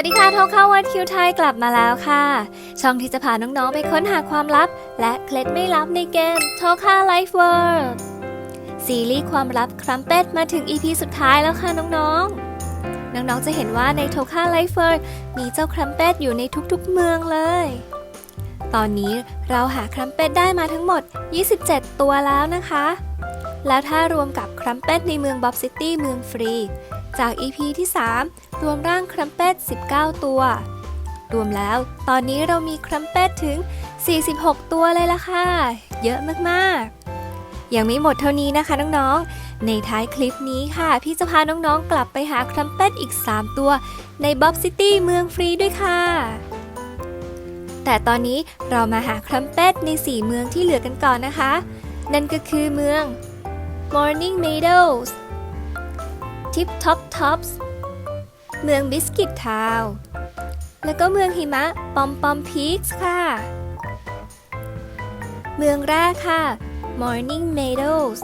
วัสดีค่ะโทเข้าวัดคิวไทยกลับมาแล้วค่ะ ช่องที่จะพาน้องๆไปค้นหาความลับ และเคล็ดไม่ลับในเกมโทค่าไลฟ์เวิร์ซีรีส์ความลับครัมเป็ดมาถึง EP สุดท้ายแล้วค่ะน้องๆ น้องๆจะเห็นว่าในโทค่าไลฟ์เวิร์มีเจ้าครัมเป็ดอยู่ในทุกๆเมืองเลย ตอนนี้เราหาครัมเป็ดได้มาทั้งหมด 27 ตัวแล้วนะคะ แล้วถ้ารวมกับครัมเป็ดในเมืองบ๊อบซิตี้เมืองฟรี จาก EP ที่ 3 รวมร่างครัมเป็ด19 ตัว รวมแล้วตอนนี้เรามีครัมเป็ดถึง 46 ตัวเลยล่ะค่ะ เยอะมากๆ ยังไม่หมดเท่านี้นะคะน้องๆ ในท้ายคลิปนี้ค่ะ พี่จะพาน้องๆ กลับไปหาครัมเป็ดอีก 3 ตัวในบ๊อบซิตี้เมืองฟรีด้วยค่ะแต่ตอนนี้เรามาหาครัมเป็ดใน 4 เมืองที่เหลือกันก่อนนะคะ นั่นก็คือเมือง Morning Meadows Tip Top Tops เมือง Biscuit Town แล้วก็เมืองหิมะ Pom Pom Peaks ค่ะ เมืองแรกค่ะ Morning Meadows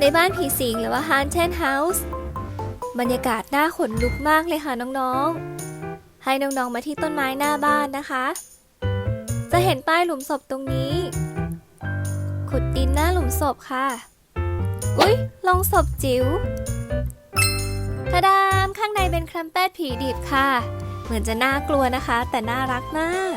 ในบ้านผีสิงหรือว่า Haunted House บรรยากาศน่าขนลุกมากเลยค่ะน้องๆ ให้น้องๆมาที่ต้นไม้หน้าบ้านนะคะ จะเห็นป้ายหลุมศพตรงนี้ ขุดดินหน้าหลุมศพค่ะ อุ๊ยลงศพจิ๋ว ทาดามข้างในเป็นครัมเป็ดผีดิบค่ะ เหมือนจะน่ากลัวนะคะ แต่น่ารักมาก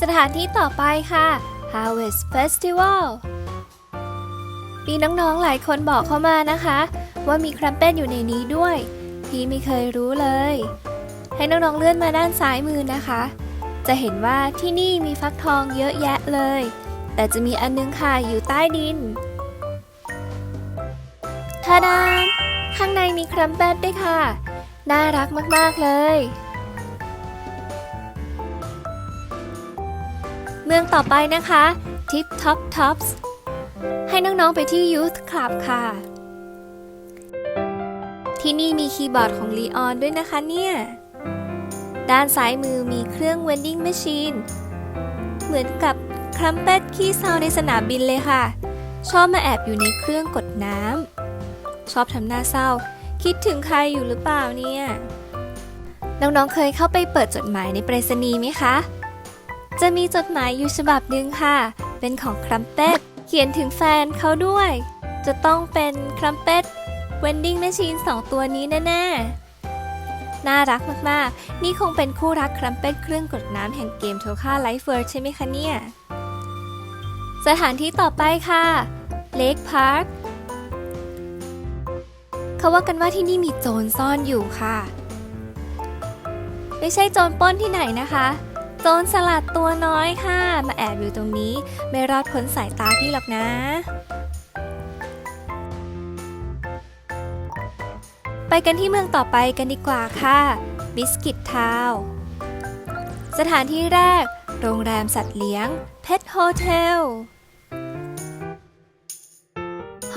สถานที่ต่อไปค่ะ Harvest Festival มีน้องๆหลายคนบอกเข้ามานะคะ ว่ามีครัมเป็ดอยู่ในนี้ด้วย พี่ไม่เคยรู้เลย ให้น้องๆเลื่อนมาด้านซ้ายมือนะคะ จะเห็นว่าที่นี่มีฟักทองเยอะแยะเลย แต่จะมีอันนึงค่ะอยู่ใต้ดิน ทาดาม ข้างในมีครัมเป็ดด้วยค่ะ น่ารักมาก ๆ เลย เมืองต่อไปนะคะ Tip Top Tops ให้น้อง ๆ ไปที่ Youth Club ค่ะ ที่นี่มีคีย์บอร์ดของลีออนด้วยนะคะเนี่ย ด้านซ้ายมือมีเครื่อง vending machine เหมือนกับครัมเป็ดขี้เศร้าในสนามบินเลยค่ะ ชอบมาแอบอยู่ในเครื่องกดน้ำ ชอบทำหน้าเศร้า คิดถึงใครอยู่หรือเปล่าเนี่ย น้องๆเคยเข้าไปเปิดจดหมายในไปรษณีย์ไหมคะ จะมีจดหมายอยู่ฉบับหนึ่งค่ะ เป็นของครัมเป็ดเขียนถึงแฟนเขาด้วย จะต้องเป็นครัมเป็ด vending machine สองตัวนี้แน่ๆ น่ารักมากๆ นี่คงเป็นคู่รักครัมเป็ดเครื่องกดน้ำแห่งเกมโทค่าไลฟ์เวิร์ใช่ไหมคะเนี่ย สถานที่ต่อไปค่ะ Lake Park เขาว่ากันว่าที่นี่มีโจรซ่อนอยู่ค่ะ ไม่ใช่โจรปล้นที่ไหนนะคะ โจรสลัดตัวน้อยค่ะ มาแอบอยู่ตรงนี้ ไม่รอดพ้นสายตาพี่หรอกนะ ไปกันที่เมืองต่อไปกันดีกว่าค่ะบิสกิตทาวสถานที่แรก โรงแรมสัตว์เลี้ยงเพ t โฮเทล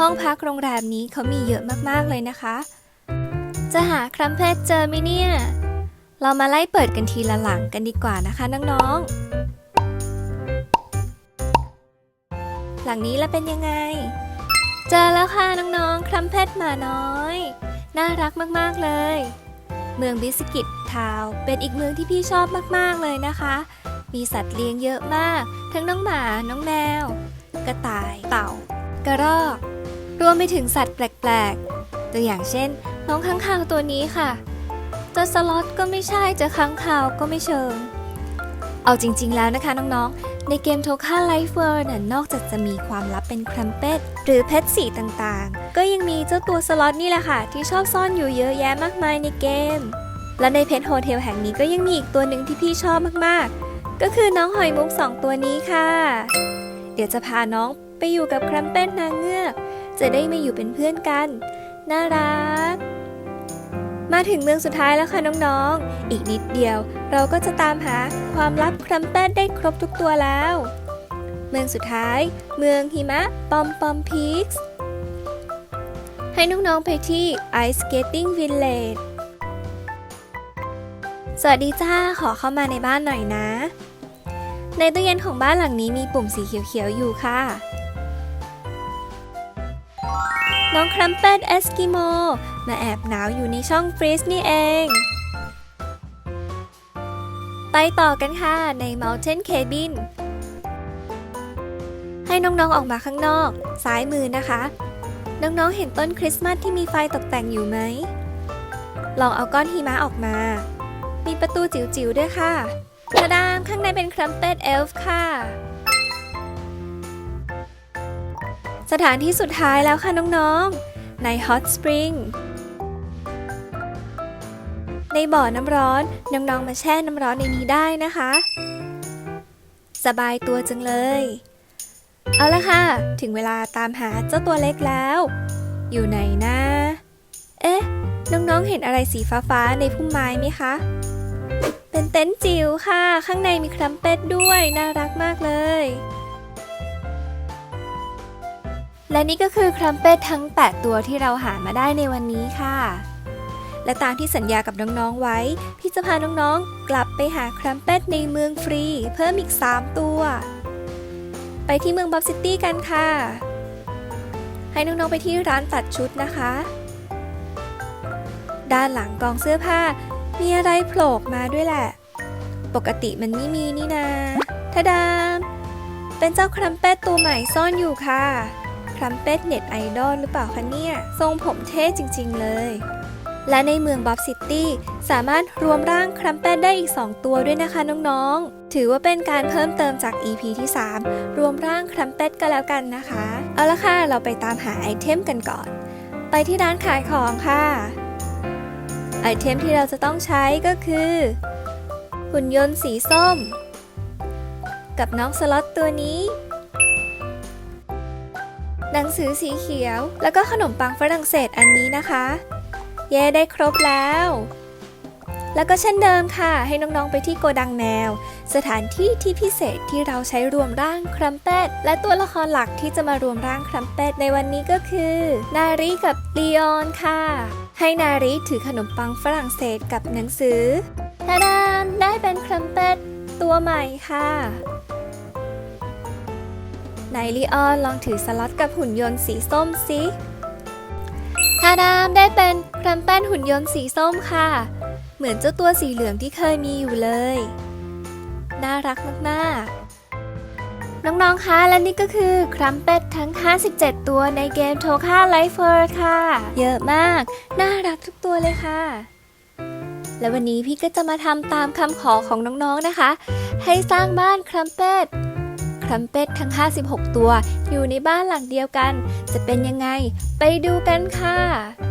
ห้องพักโรงแรมนี้เขามีเยอะมากๆเลยนะคะ จะหาครัมเพชเจอไหมเนี่ย เรามาไล่เปิดกันทีละหลังกันดีกว่านะคะน้องๆ หลังนี้ล้วเป็นยังไง เจอแล้วค่ะน้องๆครัมเพชหมาน้อย น่ารักมากๆเลย เมืองบิสกิตทาวน์เป็นอีกเมืองที่พี่ชอบมากๆเลยนะคะ มีสัตว์เลี้ยงเยอะมาก ทั้งน้องหมา น้องแมว กระต่าย เต่ากระรอก รวมไปถึงสัตว์แปลกๆ ตัวอย่างเช่น น้องข้างคาวตัวนี้ค่ะ จะสล็อตก็ไม่ใช่จะค้างคาวก็ไม่เชิง เอาจริงๆแล้วนะคะน้องๆ ในเกมโทค่าไลฟ์เวิร์น่ะนอกจากจะมีความลับเป็นครัมเป็ดหรือเพชรสีต่างๆ ก็ยังมีเจ้าตัวสล็อตนี่แหละค่ะ ที่ชอบซ่อนอยู่เยอะแยะมากมายในเกม และในเพชรโฮเทลแห่งนี้ก็ยังมีอีกตัวหนึ่งที่พี่ชอบมากๆก็คือน้องหอยมุกสองตัวนี้ค่ะ เดี๋ยวจะพาน้องไปอยู่กับครัมเป็ดนางเงือก จะได้มาอยู่เป็นเพื่อนกัน น่ารัก มาถึงเมืองสุดท้ายแล้วค่ะน้องๆ อีกนิดเดียว เราก็จะตามหาความลับครัมเป็ดได้ครบทุกตัวแล้ว เมืองสุดท้าย เมืองหิมะ ปอมปอมพีคส์ให้น้องๆไปที่ Ice Skating Village สวัสดีจ้า ขอเข้ามาในบ้านหน่อยนะ ในตู้เย็นของบ้านหลังนี้มีปุ่มสีเขียวๆอยู่ค่ะ น้องครัมเป็ดเอสกิโมมาแอบหนาวอยู่ในช่องฟรีซนี่เอง ไปต่อกันค่ะ ใน Mountain Cabin ให้น้องๆออกมาข้างนอก ซ้ายมือนะคะ น้องๆเห็นต้นคริสต์มาสที่มีไฟตกแต่งอยู่ไหม ลองเอาก้อนหิมะออกมา มีประตูจิ๋วๆด้วยค่ะกระดามข้างในเป็นครัมเป็ดเอลฟ์ค่ะ สถานที่สุดท้ายแล้วค่ะน้องๆ ใน Hot Spring ในบ่อน้ำร้อน น้องๆ มาแช่น้ำร้อนในนี้ได้นะคะ สบายตัวจังเลย เอาละค่ะ ถึงเวลาตามหาเจ้าตัวเล็กแล้ว อยู่ไหนนะ เอ๊ะ น้องๆ เห็นอะไรสีฟ้าๆ ในพุ่มไม้ไหมคะ เป็นเต็นท์จิ๋วค่ะ ข้างในมีครัมเป็ดด้วย น่ารักมากเลย และนี่ก็คือครัมเป็ดทั้ง 8 ตัวที่เราหามาได้ในวันนี้ค่ะ และตามที่สัญญากับน้องๆไว้ พี่จะพาน้องๆ กลับไปหาครัมเป็ดในเมืองฟรี เพิ่มอีก 3 ตัว ไปที่เมืองบัฟซิตี้กันค่ะ ให้น้องๆไปที่ร้านตัดชุดนะคะ ด้านหลังกองเสื้อผ้า มีอะไรโผล่มาด้วยแหละ ปกติมันไม่มีนี่นาทะดามเป็นเจ้าครัมเป็ดตัวใหม่ซ่อนอยู่ค่ะ รัมเป็ดเน็ตไอดอลหรือเปล่าคะเนี่ย ทรงผมเท่จริง ๆ เลย และในเมืองบ๊อบซิตี้สามารถรวมร่างครัมเป็ดได้อีก 2 ตัวด้วยนะคะน้องๆ ถือว่าเป็นการเพิ่มเติมจาก EP ที่ 3 รวมร่างครัมเป็ดก็แล้วกันนะคะ เอาละค่ะ เราไปตามหาไอเทมกันก่อน ไปที่ร้านขายของค่ะ ไอเทมที่เราจะต้องใช้ก็คือ หุ่นยนต์สีส้ม กับน้องสล็อตตัวนี้ หนังสือสีเขียว แล้วก็ขนมปังฝรั่งเศสอันนี้นะคะ เย้ได้ครบแล้ว แล้วก็เช่นเดิมค่ะ ให้น้องๆไปที่โกดังแมว สถานที่ที่พิเศษที่เราใช้รวมร่างครัมเป็ดและตัวละครหลักที่จะมารวมร่างครัมเป็ดในวันนี้ก็คือ นารีกับลีออนค่ะ ให้นารีถือขนมปังฝรั่งเศสกับหนังสือทาดามได้เป็นครัมเป็ดตัวใหม่ค่ะ ไนลีออนลองถือสล็อตกับหุ่นยนต์สีส้มสิทาดามได้เป็นครัมเป็ดหุ่นยนต์สีส้มค่ะ เหมือนเจ้าตัวสีเหลืองที่เคยมีอยู่เลย น่ารักมากๆ น้องๆ คะและนี่ก็คือครัมเป็ดทั้ง 57 ตัวในเกมโทค่าไลฟ์เฟิร์ค่ะ เยอะมาก น่ารักทุกตัวเลยค่ะ และวันนี้พี่ก็จะมาทำตามคำขอของน้องๆนะคะ ให้สร้างบ้านครัมเป็ด ครัมเป็ดทั้ง 56 ตัว อยู่ในบ้านหลังเดียวกัน จะเป็นยังไง ไปดูกันค่ะ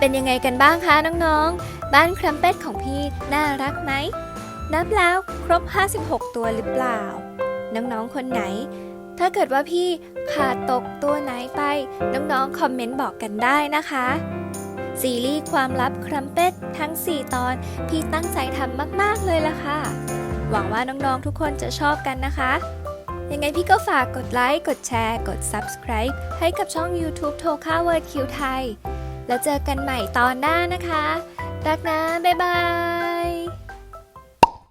เป็นยังไงกันบ้างคะน้องๆ บ้านครัมเป็ดของพี่น่ารักไหม นับแล้วครบ 56 ตัวหรือเปล่า น้องๆ คนไหน ถ้าเกิดว่าพี่ขาดตกตัวไหนไป น้องๆ คอมเมนต์บอกกันได้นะคะ ซีรีส์ความลับครัมเป็ดทั้ง 4 ตอน พี่ตั้งใจทำมากๆเลยล่ะค่ะ หวังว่าน้องๆ ทุกคนจะชอบกันนะคะยังไงพี่ก็ฝากกดไลค์ กดแชร์ กด Subscribe ให้กับช่อง YouTube โทค่าเวิร์ดคิวไทย แล้วเจอกันใหม่ตอนหน้านะคะ รักนะ บ๊ายบาย